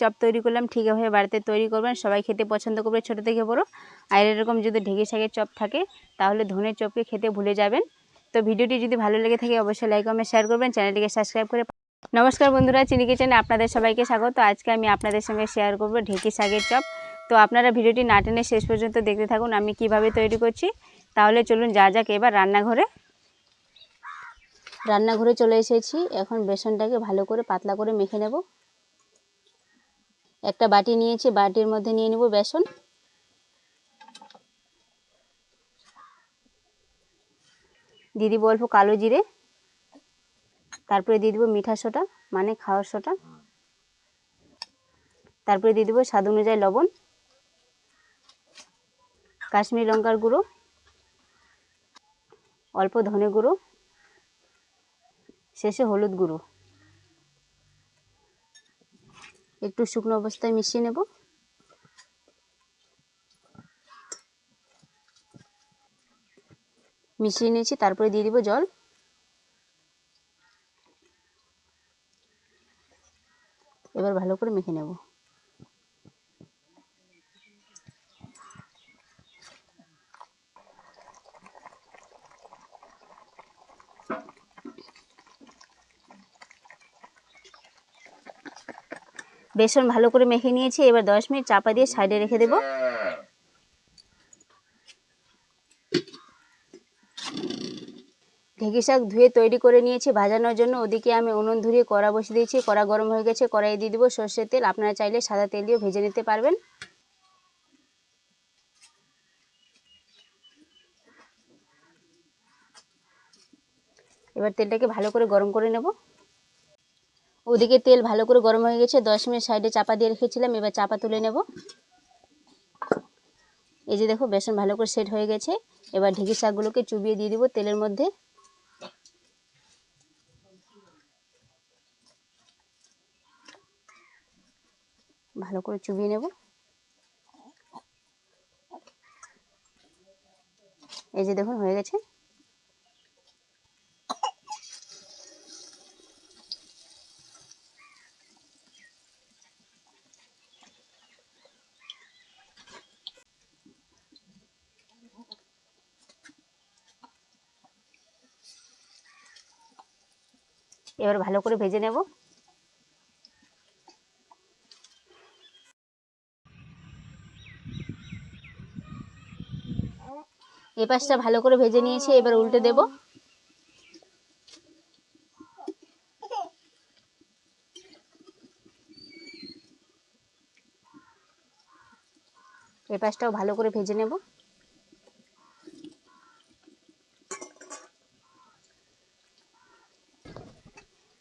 Chop তৈরি করলাম, ঠিক এভাবে বাড়িতে তৈরি করবেন, সবাই খেতে পছন্দ করবে, ছোটো থেকে বড়ো। আর এরকম যদি ঢেঁকি শাকের চপ থাকে, তাহলে ধনের চপকে খেতে ভুলে যাবেন। তো ভিডিওটি যদি ভালো লেগে থাকে, অবশ্যই লাইক কমেন্ট শেয়ার করবেন, চ্যানেলটিকে সাবস্ক্রাইব করে নমস্কার বন্ধুরা, চিনি কিচেনে আপনাদের সবাইকে স্বাগত। আজকে আমি আপনাদের সঙ্গে শেয়ার করব ঢেঁকি শাকের চপ। তো আপনারা ভিডিওটি না টেনে শেষ পর্যন্ত দেখতে থাকুন, আমি কীভাবে তৈরি করছি। তাহলে চলুন যা যাক এবার রান্নাঘরে। রান্নাঘরে চলে এসেছি। এখন বেসনটাকে ভালো করে পাতলা করে মেখে নেব। একটা বাটি নিয়েছি, বাটির মধ্যে নিয়ে নেব বেসন। দিয়ে দিব অল্প কালো জিরে, তারপরে দিয়ে দিব মিঠা সোটা মানে খাওয়ার সোটা। তারপরে দিয়ে দিব স্বাদ অনুযায়ী লবণ, কাশ্মীরি লঙ্কার গুঁড়ো, অল্প ধনে গুঁড়ো, শেষে হলুদ গুঁড়ো। একটু শুকনো অবস্থায় মিশিয়ে নেব। মিশিয়ে নিয়েছি, তারপরে দিয়ে দিব জল। এবার ভালো করে মেখে নেব। বেসন ভালো করে মেখে নিয়েছি, এবার দশ মিনিট চাপা দিয়ে সাইডে রেখে দেব। ঢেঁকি শাক ধুয়ে তৈরি করে নিয়েছি, ভাজানোর জন্য। ওদিকে আমি উনুন ধরিয়ে কড়া বসিয়ে দিয়েছি, কড়া গরম হয়ে গেছে, কড়াই দিয়ে দিব সর্ষের তেল। আপনারা চাইলে সাদা তেল দিয়েও ভেজে নিতে পারবেন। এবার তেলটাকে ভালো করে গরম করে নেব। ওদিকে তেল ভালো করে গরম হয়ে গেছে, দশ মিনিট সাইডে চাপা দিয়ে রেখেছিলাম, এবার চাপা তুলে নেব। এই যে দেখো, বেসন ভালো করে সেট হয়ে গেছে। এবার ঢেঁকি শাকগুলোকে চুবিয়ে দিয়ে দিব তেলের মধ্যে। ভালো করে চুবিয়ে নেব। এই যে দেখুন, হয়ে গেছে। এবার ভালো করে ভেজে নেব। এ পাশটা ভালো করে ভেজে নিয়েছি, এবার উল্টে দেব। এ পাশটাও ভালো করে ভেজে নেব।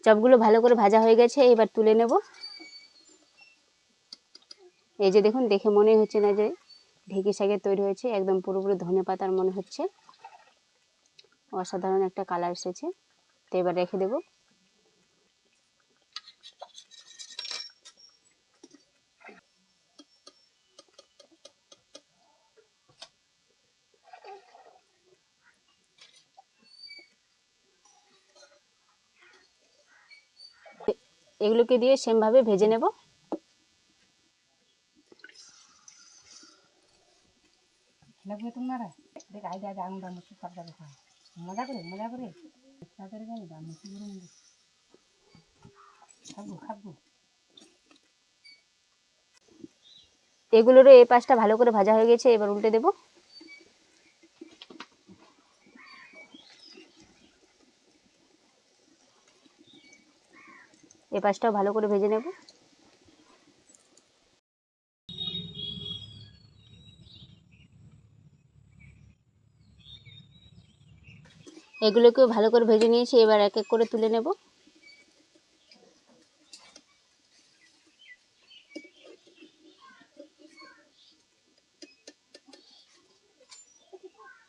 চপগুলো ভালো করে ভাজা হয়ে গেছে, এবার তুলে নেব। এই যে দেখুন, দেখে মনে হচ্ছে না যে ঢেঁকি শাকের তৈরি হয়েছে, একদম পুরোপুরি ধনে পাতার মনে হচ্ছে। অসাধারণ একটা কালার এসেছে। তো এবার রেখে দেব। এগুলোকে দিয়ে সেমভাবে ভেজে নেব। মজা করে মজা করে এগুলোরও এই পাশটা ভালো করে ভাজা হয়ে গেছে, এবার উল্টে দেব। এ পাশটাও ভালো করে ভেজে নেব। এগুলোকেও ভালো করে ভেজে নিয়েছি এবার এক এক করে তুলে নেব।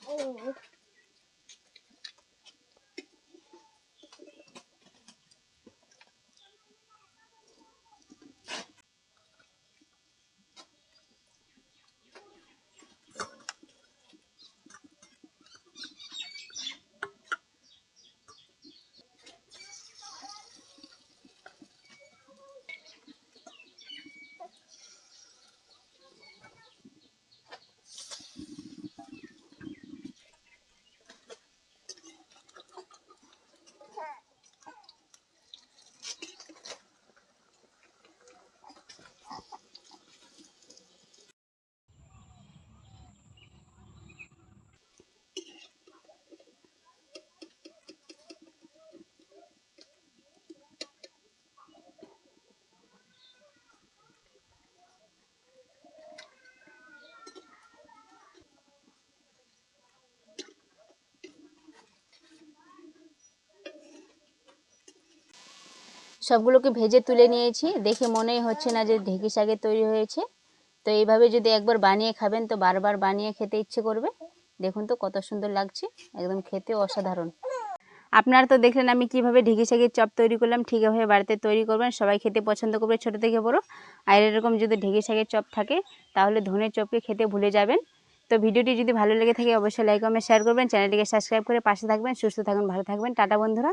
Oh, সবগুলোকে ভেজে তুলে নিয়েছি। দেখে মনেই হচ্ছে না যে ঢেঁকি শাকের তৈরি হয়েছে। তো এইভাবে যদি একবার বানিয়ে খাবেন, তো বারবার বানিয়ে খেতে ইচ্ছে করবে। দেখুন তো কত সুন্দর লাগছে। একদম খেতে অসাধারণ। আপনারা তো দেখলেন আমি কীভাবে ঢেঁকি শাকের চপ তৈরি করলাম। ঠিক এভাবে বাড়িতে তৈরি করবেন। সবাই খেতে পছন্দ করবে ছোটো থেকে বড়ো। আর এরকম যদি ঢেঁকি শাকের চপ থাকে, তাহলে ধনের চপকে খেতে ভুলে যাবেন। তো ভিডিওটি যদি ভালো লেগে থাকে, অবশ্যই লাইক কমেন্ট শেয়ার করবেন। চ্যানেলটিকে সাবস্ক্রাইব করে পাশে থাকবেন। সুস্থ থাকবেন ভালো থাকবেন। টাটা বন্ধুরা।